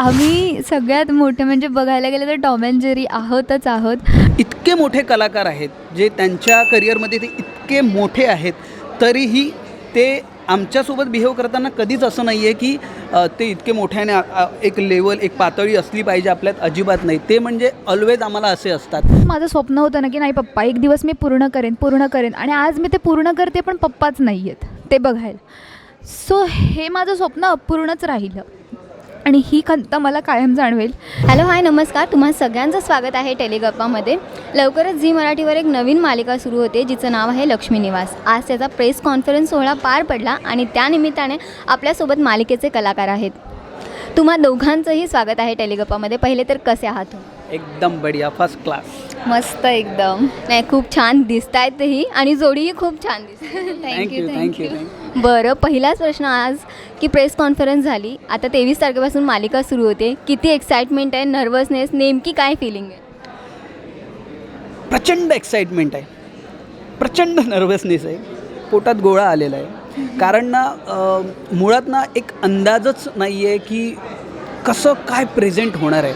आम्ही सगळ्यात मोठे म्हणजे बघायला गेलं तर टॉम अँड जेरी आहोतच आहोत. इतके मोठे कलाकार आहेत जे त्यांच्या करिअरमध्ये ते इतके मोठे आहेत तरीही ते आमच्यासोबत बिहेव करताना कधीच असं नाही आहे की ते इतके मोठ्याने एक लेवल एक पातळी असली पाहिजे आपल्यात अजिबात नाही. ते म्हणजे ऑलवेज आम्हाला असे असतात. माझं स्वप्न होतं ना की नाही पप्पा एक दिवस मी पूर्ण करेन पूर्ण करेन. आणि आज मी ते पूर्ण करते पण पप्पाच नाही आहेत ते बघायला. सो हे माझं स्वप्न अपूर्णच राहिलं. आणि ही खंत मला कायम जाणवेल. हॅलो हाय नमस्कार. तुम्हा सगळ्यांचं स्वागत आहे टेलिगप्पामध्ये. लवकरच झी मराठीवर एक नवीन मालिका सुरू होते जिचं नाव आहे लक्ष्मी निवास. आज त्याचा प्रेस कॉन्फरन्स सोहळा पार पडला आणि त्यानिमित्ताने आपल्यासोबत मालिकेचे कलाकार आहेत. तुम्हा दोघांचंही स्वागत आहे टेलिगप्पामध्ये. पहिले तर कसे आहात एकदम बढिया फर्स्ट क्लास मस्त एकदम. नाही खूप छान दिसत आहेत तेही आणि जोडीही खूप छान दिसते थँक्यू थँक्यू थँक्यू बरं पहिलाच प्रश्न आज की प्रेस कॉन्फरन्स झाली. आता तेवीस तारखेपासून मालिका सुरू होते. किती एक्साइटमेंट आहे नर्वसनेस नेमकी काय फिलिंग आहे? प्रचंड एक्साइटमेंट आहे. प्रचंड नर्वसनेस आहे. पोटात गोळा आलेला आहे. कारण ना अ, मुळात ना एक अंदाजच नाही आहे की कसं काय प्रेझेंट होणार आहे.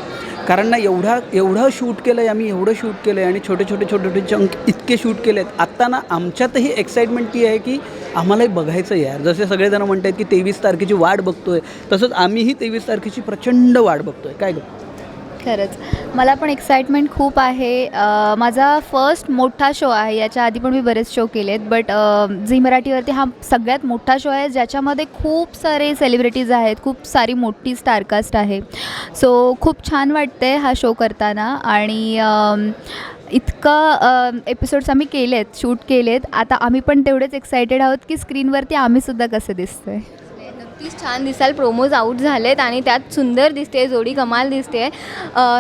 कारण ना एवढा एवढं शूट केलं आहे आम्ही एवढं शूट केलं आहे आणि छोटे छोटे छोटे छोटे चंक इतके शूट केले आहेत आत्ता ना आमच्यातही एक्साइटमेंट ती आहे की आम्हालाही बघायचं यार. जसे सगळेजण म्हणत आहेत की तेवीस तारखेची वाट आहे तसंच आम्हीही तेवीस तारखेची प्रचंड वाट आहे काय गं? खरंच. मला पण एक्साइटमेंट खूप आहे. माझा फर्स्ट मोठा शो आहे. याच्या आधी पण मी बरेच शो केले आहेत बट झी मराठीवरती हा सगळ्यात मोठा शो आहे ज्याच्यामध्ये खूप सारे सेलिब्रिटीज आहेत. खूप सारी मोठी स्टारकास्ट आहे. सो खूप छान वाटते हा शो करताना आणि इतकं एपिसोड्स आम्ही केले आहेत शूट केलेत. आता आम्ही पण तेवढेच एक्सायटेड आहोत की स्क्रीनवरती आम्हीसुद्धा कसं दिसतं आहे नक्कीच छान दिसाल. प्रोमोज आऊट झालेत आणि त्यात सुंदर दिसते जोडी कमाल दिसते.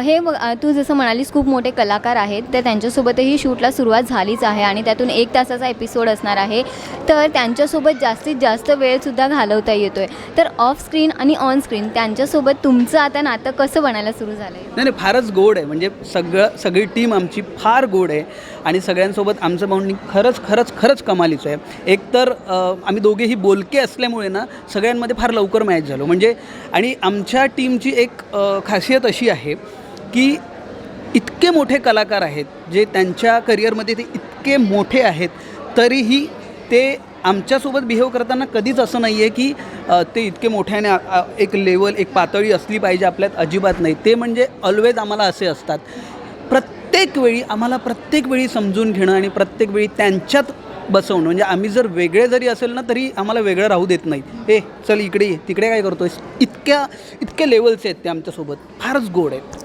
हे मग तू जसं म्हणालीस खूप मोठे कलाकार आहेत. तर त्यांच्यासोबतही शूटला सुरुवात झालीच आहे आणि त्यातून एक तासाचा एपिसोड असणार आहे. तर त्यांच्यासोबत जास्तीत जास्त वेळसुद्धा घालवता येतो आहे तर ऑफ स्क्रीन आणि ऑन स्क्रीन त्यांच्यासोबत तुमचं आता नातं कसं बनायला सुरू झालं आहे नाही फारच गोड आहे. म्हणजे सगळं सगळी टीम आमची फार गोड आहे. आणि सगळ्यांसोबत आमचं बाउंडिंग खरंच खरंच खरंच कमालीचं आहे. एकतर आम्ही दोघेही बोलके असल्यामुळे ना सगळ्यांमध्ये फार लवकर मॅच झालो. म्हणजे आणि आमच्या टीमची एक खासियत अशी आहे की इतके मोठे कलाकार आहेत जे त्यांच्या करिअरमध्ये ते इतके मोठे आहेत तरीही ते आमच्यासोबत बिहेव करताना कधीच असं नाही आहे की ते इतके मोठ्याने एक लेवल एक पातळी असली पाहिजे आपल्यात अजिबात नाही. ते म्हणजे ऑलवेज आम्हाला असे असतात. प्रत्येक प्रत्येक वेळी आम्हाला प्रत्येक वेळी समजून घेणं आणि प्रत्येक वेळी त्यांच्यात बसवणं. म्हणजे आम्ही जर वेगळे जरी असेल ना तरी आम्हाला वेगळं राहू देत नाही ए चल इकडे ये तिकडे काय करतोयस? इतक्या इतक्या लेवल्स आहेत ते आमच्यासोबत. फारच गोड आहेत.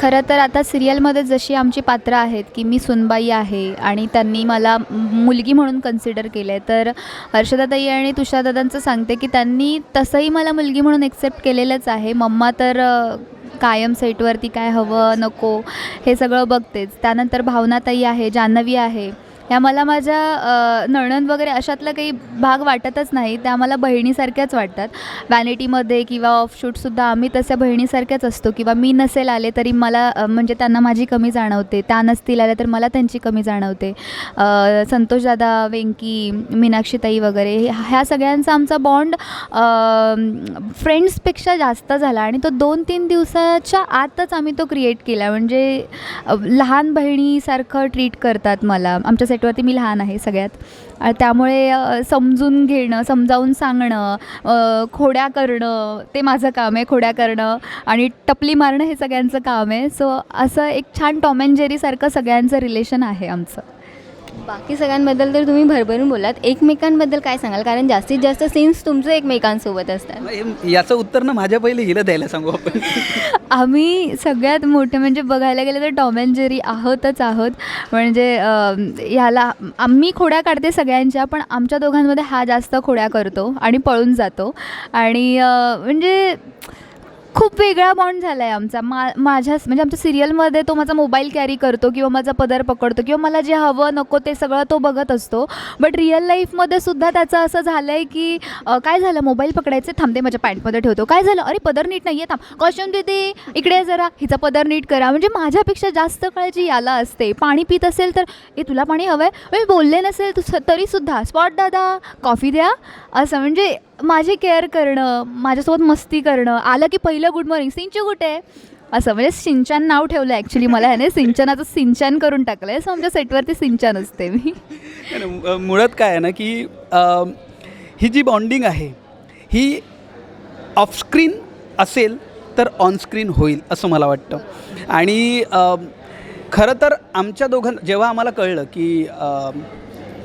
खरं तर आता सिरियलमध्ये जशी आमची पात्र आहेत की मी सुनबाई आहे आणि त्यांनी मला मुलगी म्हणून कन्सिडर केलं आहे तर हर्षदाताई आणि तुषारदादांचं सांगते की त्यांनी तसंही मला मुलगी म्हणून एक्सेप्ट केलेलंच आहे. मम्मा तर कायम सेटवरती काय हवं नको हे सगळं बघतेच. त्यानंतर भावनाताई आहे जान्हवी आहे. ह्या मला माझ्या नणंद वगैरे अशातला काही भाग वाटतच नाही त्या मला बहिणीसारख्याच वाटतात. वॅनिटीमध्ये किंवा ऑफशूटसुद्धा आम्ही तशा बहिणीसारख्याच असतो किंवा मी नसेल आले तरी मला म्हणजे त्यांना माझी कमी जाणवते त्या नसतील आल्या तर मला त्यांची कमी जाणवते. संतोष संतोषदादा वेंकी मीनाक्षीताई वगैरे हे- ह्या सगळ्यांचा आमचा बॉन्ड फ्रेंड्सपेक्षा जास्त झाला आणि तो दोन तीन दिवसाच्या आतच आम्ही तो क्रिएट केला. म्हणजे लहान बहिणीसारखं ट्रीट करतात मला. आमच्यासाठी सेटवरती मी लहान आहे सगळ्यात. त्यामुळे समजून घेणं समजावून सांगणं खोड्या करणं ते माझं काम आहे खोड्या करणं आणि टपली मारणं हे सगळ्यांचं काम आहे. सो असं एक छान टॉम अँड जेरीसारखं सगळ्यांचं रिलेशन आहे आमचं. बाकी सगळ्यांबद्दल तर तुम्ही भरभरून बोलात एकमेकांबद्दल काय सांगाल? कारण जास्तीत जास्त सीन्स तुमचं एकमेकांसोबत असतात. हे- याचं उत्तर ना माझ्या पहिले हिला द्यायला सांगू आपण. आम्ही सगळ्यात मोठे म्हणजे बघायला गेलं तर टॉम अँड जेरी आहोतच आहोत. म्हणजे अं, ह्याला आम्ही खोड्या काढते सगळ्यांच्या पण आमच्या दोघांमध्ये हा जास्त खोड्या करतो आणि पळून जातो. आणि अं, म्हणजे खूप वेगळा बॉन्ड झाला आहे आमचा. मा माझ्या म्हणजे आमच्या सिरियलमध्ये तो माझा मोबाईल कॅरी करतो किंवा माझा पदर पकडतो किंवा मला जे हवं नको ते सगळं तो बघत असतो. बट रिअल लाईफमध्ये सुद्धा त्याचं असं झालं आहे की काय झालं? मोबाईल पकडायचे थांबते माझ्या पॅन्टमध्ये ठेवतो. काय झालं? अरे पदर नीट नाही आहे थांब. कॉस्ट्युम देते. इकडे जरा. हिचा पदर नीट करा. म्हणजे माझ्यापेक्षा जास्त काळजी याला असते. पाणी पित असेल तर ए तुला पाणी हवं आहे मी बोलले नसेल तू तरीसुद्धा स्पॉट दादा कॉफी द्या. असं म्हणजे माझी केअर करणं माझ्यासोबत मस्ती करणं आलं की पहिलं गुड मॉर्निंग. सिंचू कुठे? असं म्हणजे सिंचन नाव ठेवलं ॲक्च्युली मला ह्याने. सिंचनाचं सिंचन करून टाकलं आहे सो आमच्या सेटवरती सिंचन असते मी. मुळात काय आहे ना की अ, ही जी बॉन्डिंग आहे ही ऑफस्क्रीन असेल तर ऑनस्क्रीन होईल असं मला वाटतं. आणि अ, खरं तर आमच्या दोघां जेव्हा आम्हाला कळलं की अ,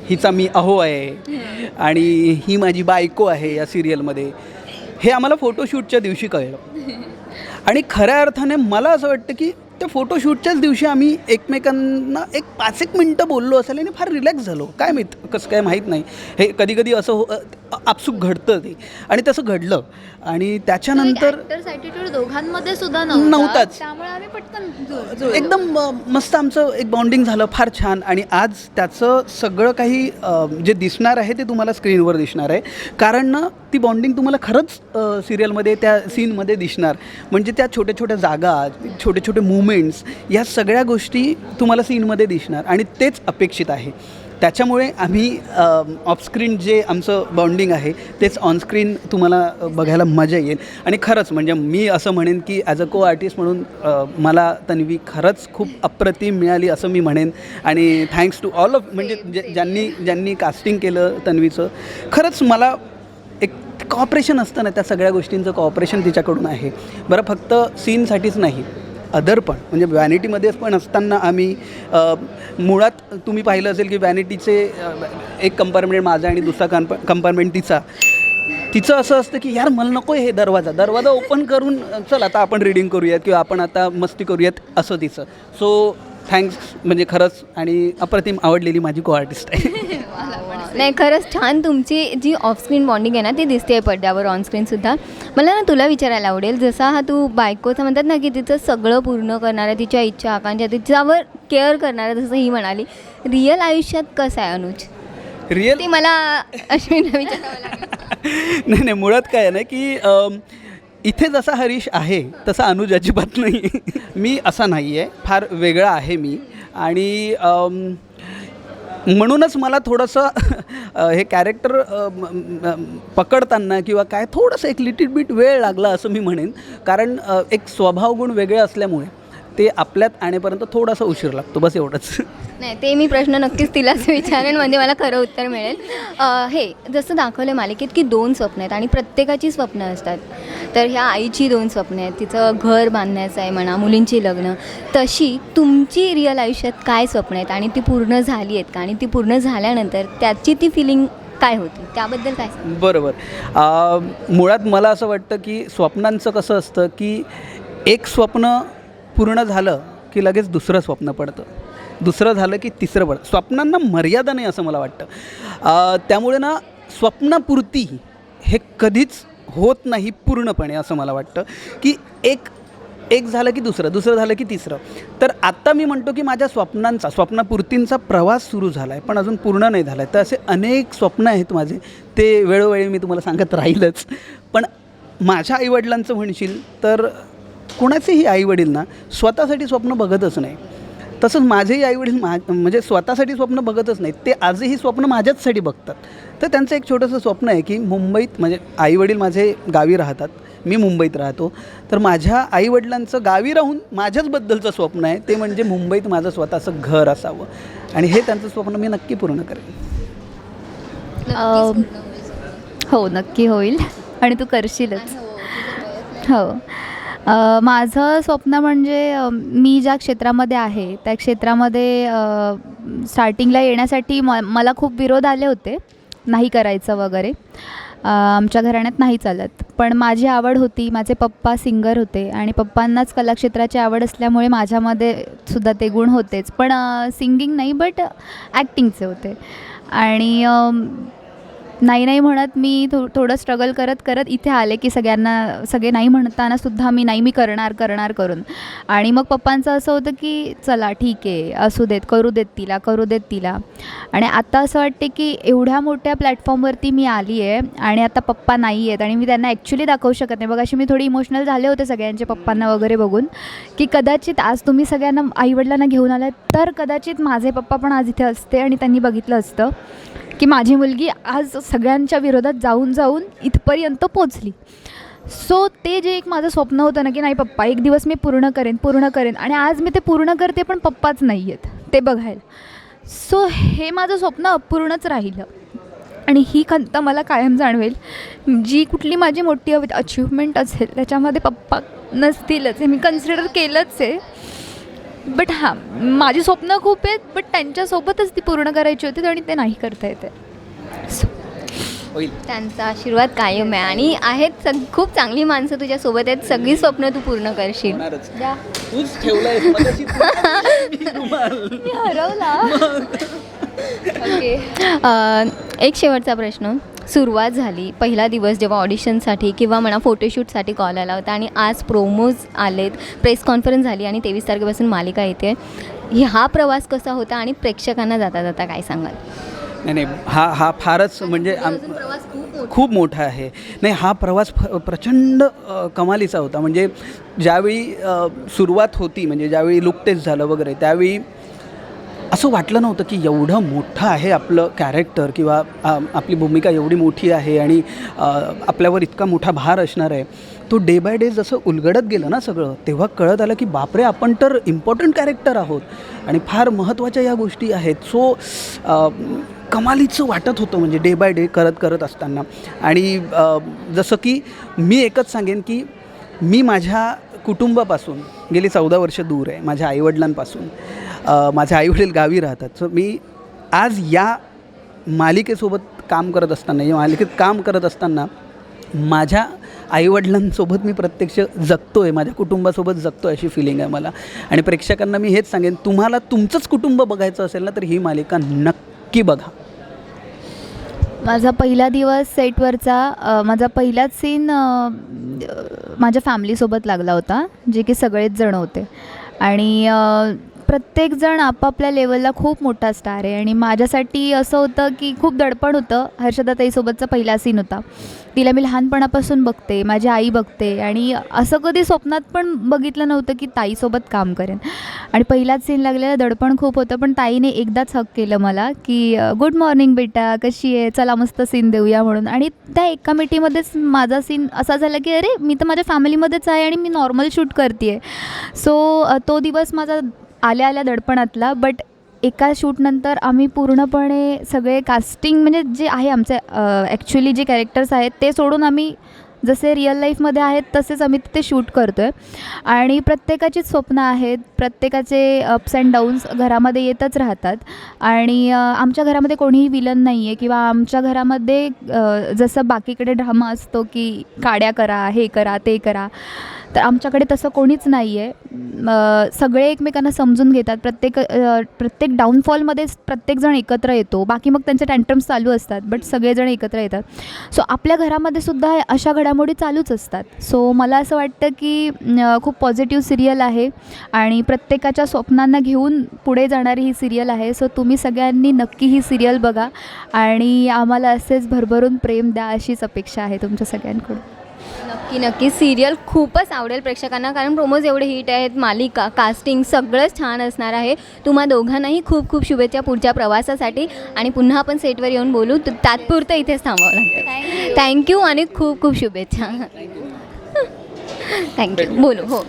हिचा मी अहो आहे आणि ही माझी बायको आहे या सिरियलमध्ये हे आम्हाला फोटोशूटच्या दिवशी कळलं. आणि खऱ्या अर्थाने मला असं वाटतं की त्या फोटोशूटच्याच दिवशी आम्ही एकमेकांना एक पाच एक मिनटं बोललो असेल आणि फार रिलॅक्स झालो. काय माहीत कसं काय माहीत नाही. हे कधी कधी असं हो आपसूक घडतं ते. आणि तसं घडलं. आणि त्याच्यानंतर दोघांमध्ये सुद्धा नव्हताच. एकदम मस्त आमचं एक बॉन्डिंग झालं फार छान. आणि आज त्याचं सगळं काही जे दिसणार आहे ते तुम्हाला स्क्रीनवर दिसणार आहे. कारण ना ती बॉन्डिंग तुम्हाला खरंच सिरियलमध्ये त्या सीनमध्ये दिसणार. म्हणजे त्या छोट्या छोट्या जागा छोटे छोटे मुवमेंट्स या सगळ्या गोष्टी तुम्हाला सीनमध्ये दिसणार. आणि तेच अपेक्षित आहे. त्याच्यामुळे आम्ही ऑफस्क्रीन जे आमचं बॉन्डिंग आहे तेच ऑनस्क्रीन तुम्हाला बघायला मजा येईल. आणि खरंच म्हणजे मी असं म्हणेन की ॲज अ को आर्टिस्ट म्हणून मला तन्वी खरंच खूप अप्रतिम मिळाली असं मी म्हणेन. आणि थँक्स टू ऑल ऑफ म्हणजे ज्यांनी ज्यांनी कास्टिंग केलं तन्वीचं खरंच मला एक कॉपरेशन असतं ना त्या सगळ्या गोष्टींचं कॉपरेशन तिच्याकडून आहे. बरं फक्त सीनसाठीच नाही. अदर पण म्हणजे व्हॅनिटीमध्ये पण असताना आम्ही मुळात तुम्ही पाहिलं असेल की व्हॅनिटीचे एक कंपार्टमेंट माझा आणि दुसरा कंप कंपार्टमेंट तिचा. तिचं असं असतं की यार मला नको हे दरवाजा दरवाजा ओपन करून चल आता आपण रीडिंग करूयात किंवा आपण आता मस्ती करूयात असं तिचं. सो थँक्स म्हणजे खरंच आणि अप्रतिम आवडलेली माझी को आर्टिस्ट आहे. नाही खरंच छान तुमची जी ऑफस्क्रीन बॉन्डिंग आहे ना ती दिसते पडद्यावर ऑनस्क्रीनसुद्धा मला ना तुला विचारायला आवडेल जसा हा तू बायकोचं म्हणतात ना की तिचं सगळं पूर्ण करणारं तिच्या इच्छा आकांक्षा तिच्यावर केअर करणारं जसं ही म्हणाली रिअल आयुष्यात कसं आहे अनुज? रिअल ते मला लागेल. नाही नाही मुळात काय आहे ना की इथे जसा हरीश आहे तसा अनुज अजिबात नाही. मी असा नाही आहे फार वेगळा आहे मी. आणि म्हणूनच मला थोडंसं हे कॅरेक्टर पकडताना किंवा काय थोडंसं एक लिटिल बिट वेळ लागला असं मी म्हणेन. कारण एक स्वभावगुण वेगळे असल्यामुळे ते आपल्यात आणेपर्यंत थोडासा उशीर लागतो बस एवढंच. नाही ते मी प्रश्न नक्कीच तिलाच विचारेन म्हणजे मला खरं उत्तर मिळेल. अ, हे जसं दाखवलं मालिकेत की दोन स्वप्न आहेत आणि प्रत्येकाची स्वप्न असतात. तर ह्या आईची दोन स्वप्न आहेत तिचं घर बांधण्याचं आहे म्हणा मुलींची लग्न. तशी तुमची रिअल आयुष्यात काय स्वप्न आहेत आणि ती पूर्ण झाली आहेत का? आणि ती पूर्ण झाल्यानंतर त्याची ती फिलिंग काय होती? त्याबद्दल काय बरोबर. मुळात मला असं वाटतं की स्वप्नांचं कसं असतं की एक स्वप्न पूर्ण झालं की लगेच दुसरं स्वप्न पडतं. दुसरं झालं की तिसरं पडतं. स्वप्नांना मर्यादा नाही असं मला वाटतं. त्यामुळे ना स्वप्नापूर्ती हे कधीच होत नाही पूर्णपणे असं मला वाटतं. की एक एक झालं की दुसरं दुसरं झालं की तिसरं. तर आत्ता मी म्हणतो की माझ्या स्वप्नांचा स्वप्नपूर्तींचा प्रवास सुरू झाला आहे पण अजून पूर्ण नाही झाला आहे तर असे अनेक स्वप्न आहेत माझे. ते वेळोवेळी मी तुम्हाला सांगत राहीलच. पण माझ्या आईवडिलांचं म्हणशील तर कोणाचेही आईवडील ना स्वतःसाठी स्वप्न बघतच नाही. तसंच माझेही आईवडील मा म्हणजे स्वतःसाठी स्वप्न बघतच नाहीत. ते आजही स्वप्न माझ्याचसाठी बघतात. तर त्यांचं एक छोटंसं स्वप्न आहे की मुंबईत म्हणजे आईवडील माझे गावी राहतात. मी मुंबईत राहतो. तर माझ्या आईवडिलांचं गावी राहून माझ्याचबद्दलचं स्वप्न आहे. ते म्हणजे मुंबईत माझं स्वतःचं घर असावं. आणि हे त्यांचं स्वप्न मी नक्की पूर्ण करेन. हो नक्की होईल. आणि तू करशीलच. हो. माझं स्वप्न म्हणजे मी ज्या क्षेत्रामध्ये आहे त्या क्षेत्रामध्ये स्टार्टिंगला येण्यासाठी म मला खूप विरोध आले होते नाही करायचं वगैरे. आमच्या घराण्यात नाही चालत. पण माझी आवड होती माझे पप्पा सिंगर होते आणि पप्पांनाच कलाक्षेत्राची आवड असल्यामुळे माझ्यामध्ये सुद्धा ते गुण होतेच. पण सिंगिंग नाही बट ॲक्टिंगचे होते. आणि नाही नाही म्हणत मी थो थोडं स्ट्रगल करत करत इथे आले की सगळ्यांना सगळे नाही म्हणताना सुद्धा मी नाही मी करणार करणार करून. आणि मग पप्पांचं असं होतं की चला ठीक आहे असू देत करू देत तिला करू देत तिला. आणि आता असं वाटते की एवढ्या मोठ्या प्लॅटफॉर्मवरती मी आली आहे आणि आता पप्पा नाही आहेत आणि मी त्यांना ॲक्च्युली दाखवू शकत नाही. बघ अशी मी थोडी इमोशनल झाले होते सगळ्यांचे पप्पांना वगैरे बघून की कदाचित आज तुम्ही सगळ्यांना आईवडिलांना घेऊन आलात तर कदाचित माझे पप्पा पण आज इथे असते आणि त्यांनी बघितलं असतं. की माझी मुलगी आज सगळ्यांच्या विरोधात जाऊन जाऊन इथपर्यंत पोचली सो ते जे एक माझं स्वप्न होतं ना की नाही पप्पा एक दिवस मी पूर्ण करेन पूर्ण करेन आणि आज मी ते पूर्ण करते पण पप्पाच नाही आहेत ते बघायला. सो हे माझं स्वप्न अपूर्णच राहिलं. आणि ही खंत मला कायम जाणवेल. जी कुठली माझी मोठी अचिव्हमेंट असेल त्याच्यामध्ये पप्पा नसतीलच हे मी कन्सिडर केलंच आहे. बट हां माझी स्वप्न खूप आहेत बट त्यांच्यासोबतच ती पूर्ण करायची होती आणि ते नाही करता येते. होईल. त्यांचा आशीर्वाद कायम आहे. आणि आहेत सग खूप चांगली माणसं तुझ्यासोबत आहेत. सगळी स्वप्न तू पूर्ण करशील. तूच ठेवलाय. हरवला. ओके एक शेवटचा प्रश्न. सुरुवात झाली. पहिला दिवस जेव्हा ऑडिशनसाठी किंवा म्हणा फोटोशूटसाठी कॉल आला होता आणि आज प्रोमोज आलेत. प्रेस कॉन्फरन्स झाली आणि तेवीस तारखेपासून मालिका येते. हा प्रवास कसा होता आणि प्रेक्षकांना जाता जाता काय सांगाल? नाही नाही. हा हा फारच म्हणजे प्रवास खूप मोठा आहे. नाही हा प्रवास फ प्रचंड कमालीचा होता. म्हणजे ज्यावेळी सुरुवात होती म्हणजे ज्यावेळी लुक टेस्ट झालं वगैरे त्यावेळी असं वाटलं नव्हतं की एवढं मोठं आहे आपलं कॅरेक्टर किंवा आपली भूमिका एवढी मोठी आहे आणि आपल्यावर इतका मोठा भार असणार आहे. तो डे बाय डे जसं उलगडत गेलं ना सगळं तेव्हा कळत आलं की बापरे आपण तर इम्पॉर्टंट कॅरेक्टर आहोत. आणि फार महत्त्वाच्या या गोष्टी आहेत. सो कमालीचं वाटत होतं म्हणजे डे बाय डे करत करत असताना. आणि जसं की मी एकच सांगेन की मी माझ्या कुटुंबापासून गेली चौदा वर्ष दूर आहे माझ्या आईवडिलांपासून. माझे आईवडील गावी राहतात. सो मी आज या मालिकेसोबत काम करत असताना या मालिकेत काम करत असताना माझ्या आईवडिलांसोबत मी प्रत्यक्ष जगतो आहे माझ्या कुटुंबासोबत जगतो अशी फिलिंग आहे मला. आणि प्रेक्षकांना मी हेच सांगेन तुम्हाला तुमचंच कुटुंब बघायचं असेल ना तर ही मालिका नक्की बघा. माझा पहिला दिवस सेटवरचा माझा पहिलाच सीन माझ्या फॅमिलीसोबत लागला होता जे की सगळेच जण होते. आणि प्रत्येकजण आपापल्या लेवलला खूप मोठा स्टार आहे. आणि माझ्यासाठी असं होतं की खूप दडपण होतं. हर्षदाताईसोबतचा पहिला सीन होता. तिला मी लहानपणापासून बघते माझी आई बघते. आणि असं कधी स्वप्नात पण बघितलं नव्हतं की ताईसोबत काम करेन. आणि पहिलाच सीन लागलेला दडपण खूप होतं. पण ताईने एकदाच हक केलं मला की गुड मॉर्निंग बेटा कशी आहे? चला मस्त सीन देऊया म्हणून. आणि त्या एका मिटीमध्येच माझा सीन असा झाला की अरे मी तर माझ्या फॅमिलीमध्येच आहे आणि मी नॉर्मल शूट करते आहे सो तो दिवस माझा आल्या आल्या दडपणातला बट एका शूटनंतर आम्ही पूर्णपणे सगळे कास्टिंग म्हणजे जे आहे आमचे ॲक्च्युली जे कॅरेक्टर्स आहेत ते सोडून आम्ही जसे रिअल लाईफमध्ये आहेत तसेच आम्ही तिथे शूट करतो आहे आणि प्रत्येकाचीच स्वप्न आहेत प्रत्येकाचे अप्स अँड डाऊन्स घरामध्ये येतच राहतात. आणि आमच्या घरामध्ये कोणीही विलन नाही आहे किंवा आमच्या घरामध्ये जसं बाकीकडे ड्रामा असतो की काड्या करा हे करा ते करा. तर आमच्याकडे तसं कोणीच नाही आहे सगळे एकमेकांना समजून घेतात. प्रत्येक प्रत्येक डाऊनफॉलमध्येच प्रत्येकजण एकत्र येतो. बाकी मग त्यांचे टँट्रम्स चालू असतात बट सगळेजण एकत्र येतात. सो आपल्या घरामध्ये सुद्धा अशा घडामोडी चालूच असतात. सो मला असं वाटतं की खूप पॉझिटिव्ह सिरियल आहे आणि प्रत्येकाच्या स्वप्नांना घेऊन पुढे जाणारी ही सिरियल आहे. सो तुम्ही सगळ्यांनी नक्की ही सिरियल बघा आणि आम्हाला असेच भरभरून प्रेम द्या अशीच अपेक्षा आहे तुमच्या सगळ्यांकडून. नक्की नक्की. सिरियल खूपच आवडेल प्रेक्षकांना कारण प्रोमोज एवढे हिट आहेत मालिका कास्टिंग सगळंच छान असणार आहे. तुम्हा दोघांनाही खूप खूप शुभेच्छा पुढच्या प्रवासासाठी. आणि पुन्हा आपण सेटवर येऊन बोलू. त- तात्पुरतं इथेच थांबावं लागतं. थँक्यू आणि खूप खूप शुभेच्छा. थँक्यू बोलू हो.